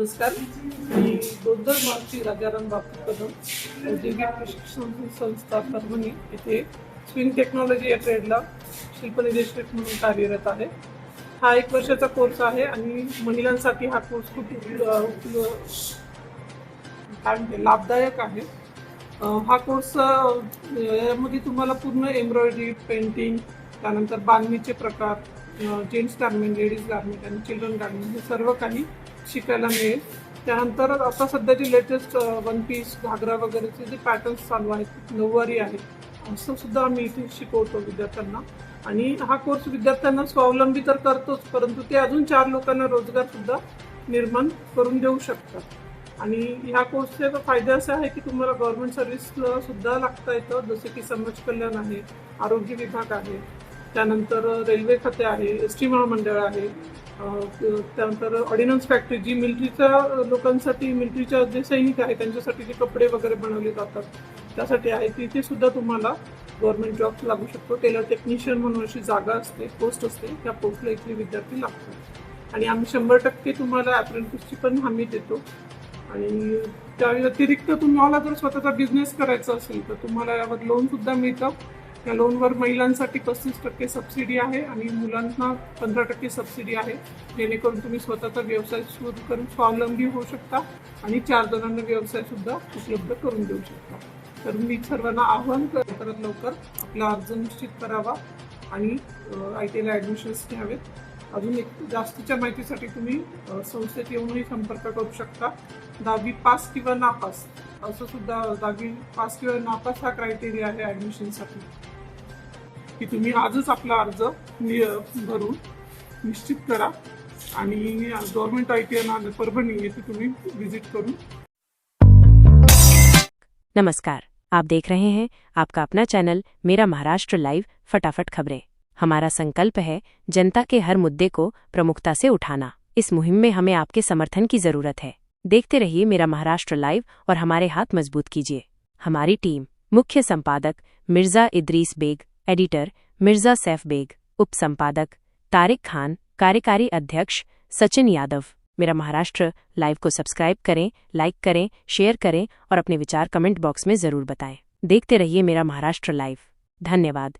नमस्कार. मी दोंदर मावची राजाराम बापू कदम औद्योगिक प्रशिक्षण संस्था परभणी येथे स्विंग टेक्नॉलॉजी या ट्रेडला शिल्पनिदेशक म्हणून कार्यरत आहे. हा एक वर्षाचा कोर्स आहे आणि महिलांसाठी हा कोर्स खूप उपयोग काय म्हणते लाभदायक आहे. हा कोर्स यामध्ये तुम्हाला पूर्ण एम्ब्रॉयडरी पेंटिंग त्यानंतर बांधणीचे प्रकार जेंट्स गार्मेंट लेडीज गार्मेंट आणि चिल्ड्रन गार्मेंट हे सर्व काही शिकायला मिळेल. त्यानंतर आता सध्या जे लेटेस्ट वन पीस घागरा वगैरेचे जे पॅटर्न्स चालू आहेत नऊवारी आहेत असं सुद्धा आम्ही इथे शिकवतो विद्यार्थ्यांना. आणि हा कोर्स विद्यार्थ्यांना स्वावलंबी तर करतोच परंतु ते अजून चार लोकांना रोजगार सुद्धा निर्माण करून देऊ शकतात. आणि ह्या कोर्सचे फायदे असे आहे की तुम्हाला गव्हर्नमेंट सर्व्हिसला सुद्धा लागता येतं जसे की समाज कल्याण आहे आरोग्य विभाग आहे त्यानंतर रेल्वे खाते आहे एस टी महामंडळ आहे त्यानंतर ऑर्डिनन्स फॅक्टरी जी मिलिटरीच्या लोकांसाठी मिलिटरीच्या जे सैनिक आहेत त्यांच्यासाठी जे कपडे वगैरे बनवले जातात त्यासाठी आहे तिथे सुद्धा तुम्हाला गव्हर्नमेंट जॉब लागू शकतो. टेलर टेक्निशियन म्हणून अशी जागा असते पोस्ट असते त्या पोस्टला इथले विद्यार्थी लागतात. आणि आम्ही शंभर टक्के तुम्हाला अप्रेंटिसची पण हमी देतो. आणि त्या व्यतिरिक्त तुम्हाला जर स्वतःचा बिझनेस करायचा असेल तर तुम्हाला यावर लोन सुद्धा मिळतं. त्या लोनवर महिलांसाठी पस्तीस टक्के सबसिडी आहे आणि मुलांना पंधरा टक्के सबसिडी आहे. जेणेकरून तुम्ही स्वतःचा व्यवसाय सुरू करून स्वावलंबी होऊ शकता आणि चार जणांना व्यवसाय सुद्धा उपलब्ध करून देऊ शकता. तर मी सर्वांना आव्हान कर- करत लवकर आपला अर्ज निश्चित करावा आणि आय टी आयला ॲडमिशन्स घ्यावेत. अजून एक जास्तीच्या माहितीसाठी तुम्ही संस्थेत येऊनही संपर्क करू शकता. दहावी पास किंवा नापास असं सुद्धा दहावी पास किंवा नापास हा क्रायटेरिया आहे ॲडमिशनसाठी की तुम्ही आजच आपला अर्ज़ भरून निश्चित करा. आणि government I T I Parbhani येथे तुम्ही व्हिजिट करून. नमस्कार. आप देख रहे हैं आपका अपना चैनल मेरा महाराष्ट्र लाइव फटाफट खबरें। हमारा संकल्प है जनता के हर मुद्दे को प्रमुखता से उठाना। इस मुहिम में हमें आपके समर्थन की ज़रूरत है। देखते रहिए मेरा महाराष्ट्र लाइव और हमारे हाथ मज़बूत कीजिए। हमारी टीम मुख्य संपादक मिर्ज़ा इद्रीस बेग एडिटर मिर्ज़ा सैफ बेग उप संपादक तारिक खान, कार्यकारी अध्यक्ष सचिन यादव। मेरा महाराष्ट्र, लाइव को सब्सक्राइब करें, लाइक करें, शेयर करें और अपने विचार कमेंट बॉक्स में ज़रूर बताएँ। देखते रहिए मेरा महाराष्ट्र लाइव। धन्यवाद।